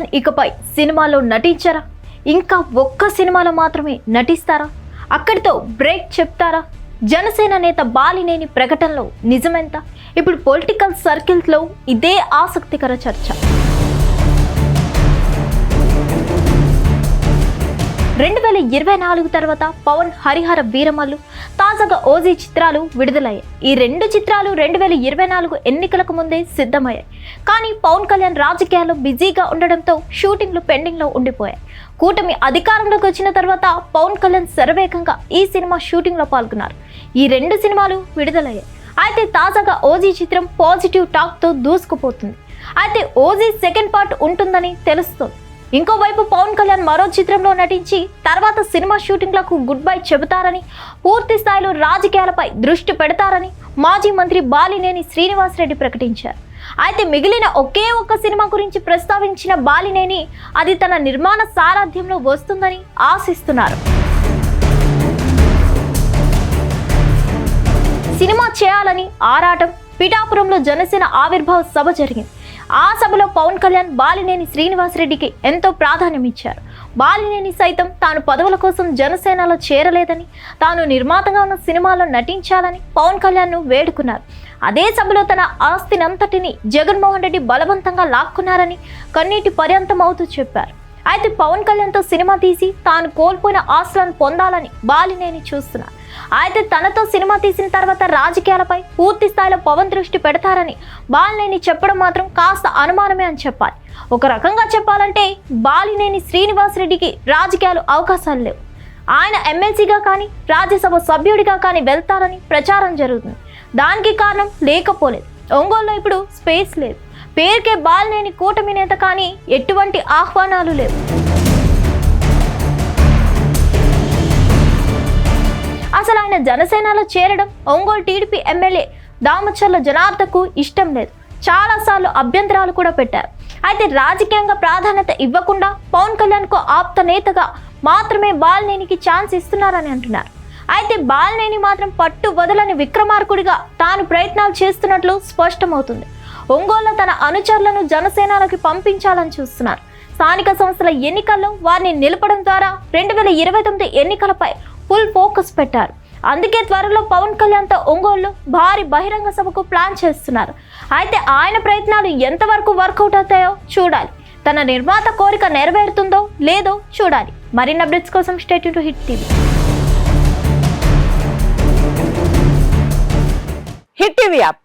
పవన్ ఇకపై సినిమాలో నటించరా? ఇంకా ఒక్క సినిమాలో మాత్రమే నటిస్తారా? అక్కడితో బ్రేక్ చెప్తారా? జనసేన నేత బాలినేని ప్రకటనలో నిజమెంత? ఇప్పుడు పొలిటికల్ సర్కిల్స్లో ఇదే ఆసక్తికర చర్చ. ఇరవై నాలుగు తర్వాత పవన్ హరిహర వీరమల్లు తాజాగా ఓజీ చిత్రాలు విడుదలయ్యాయి. ఈ రెండు చిత్రాలు రెండు వేల ఇరవై నాలుగు ఎన్నికలకు ముందే సిద్ధమయ్యాయి. కానీ పవన్ కళ్యాణ్ రాజకీయాల్లో బిజీగా ఉండడంతో షూటింగ్లు పెండింగ్లో ఉండిపోయాయి. కూటమి అధికారంలోకి వచ్చిన తర్వాత పవన్ కళ్యాణ్ శరవేగంగా ఈ సినిమా షూటింగ్లో పాల్గొన్నారు. ఈ రెండు సినిమాలు విడుదలయ్యాయి. అయితే తాజాగా ఓజీ చిత్రం పాజిటివ్ టాక్తో దూసుకుపోతుంది. అయితే ఓజీ సెకండ్ పార్ట్ ఉంటుందని తెలుస్తుంది. ఇంకోవైపు పవన్ కళ్యాణ్ మరో చిత్రంలో నటించి తర్వాత సినిమా షూటింగ్లకు గుడ్ బై చెబుతారని పూర్తి స్థాయిలో రాజకీయాలపై దృష్టి పెడతారని మాజీ మంత్రి బాలినేని శ్రీనివాసరెడ్డి ప్రకటించారు. అయితే మిగిలిన ఒకే ఒక్క సినిమా గురించి ప్రస్తావించిన బాలినేని అది తన నిర్మాణ సారథ్యంలో వస్తుందని ఆశిస్తున్నారు. సినిమా చేయాలని ఆరాటం పిఠాపురంలో జనసేన ఆవిర్భావ సభ జరిగింది. ఆ సభలో పవన్ కళ్యాణ్ బాలినేని శ్రీనివాసరెడ్డికి ఎంతో ప్రాధాన్యం ఇచ్చారు బాలినేని సైతం తాను పదవుల కోసం జనసేనలో చేరలేదని తాను నిర్మాతగా ఉన్న సినిమాలో నటించాలని పవన్ కళ్యాణ్ను వేడుకున్నారు. అదే సభలో తన ఆస్తినంతటిని జగన్మోహన్ రెడ్డి బలవంతంగా లాక్కున్నారని కన్నీటి పర్యంతం అవుతూ చెప్పారు. అయితే పవన్ కళ్యాణ్తో సినిమా తీసి తాను కోల్పోయిన ఆస్తులను పొందాలని బాలినేని చూస్తున్నారు. అయితే తనతో సినిమా తీసిన తర్వాత రాజకీయాలపై పూర్తి స్థాయిలో పవన్ దృష్టి పెడతారని బాలినేని చెప్పడం మాత్రం కాస్త అనుమానమే అని చెప్పాలి. ఒక రకంగా చెప్పాలంటే బాలినేని శ్రీనివాసరెడ్డికి రాజకీయాలు అవకాశాలు లేవు. ఆయన ఎమ్మెల్సీగా కానీ రాజ్యసభ సభ్యుడిగా కానీ వెళ్తారని ప్రచారం జరుగుతుంది. దానికి కారణం లేకపోలేదు. ఒంగోలులో ఇప్పుడు స్పేస్ లేదు. పేరుకే బాలనేని కూటమి నేత కానీ ఎటువంటి ఆహ్వానాలు లేవు. అసలు ఆయన జనసేనలో చేరడం ఒంగోలు టీడీపీ ఎమ్మెల్యే దామచర్ల జనార్దకు ఇష్టం లేదు. చాలాసార్లు అభ్యంతరాలు కూడా పెట్టారు. అయితే రాజకీయంగా ప్రాధాన్యత ఇవ్వకుండా పవన్ కళ్యాణ్కు ఆప్త నేతగా మాత్రమే బాలినేనికి ఛాన్స్ ఇస్తున్నారని అంటున్నారు. అయితే బాలినేని మాత్రం పట్టు వదలని విక్రమార్కుడిగా తాను ప్రయత్నాలు చేస్తున్నట్లు స్పష్టమవుతుంది. ఒంగోలు తన అనుచరులను జనసేనలోకి పంపించాలని చూస్తున్నారు. స్థానిక సంస్థల ఎన్నికల్లో వారిని నిలపడం ద్వారా రెండు వేల ఇరవై తొమ్మిది ఎన్నికలపై ఫుల్ ఫోకస్ పెట్టారు. అందుకే త్వరలో పవన్ కళ్యాణ్తో ఒంగోలు భారీ బహిరంగ సభకు ప్లాన్ చేస్తున్నారు. అయితే ఆయన ప్రయత్నాలు ఎంతవరకు వర్కౌట్ అవుతాయో చూడాలి. తన నిర్మాత కోరిక నెరవేరుతుందో లేదో చూడాలి. మరిన్ని అప్డేట్స్ కోసం state to Hit TV. Hit TV app.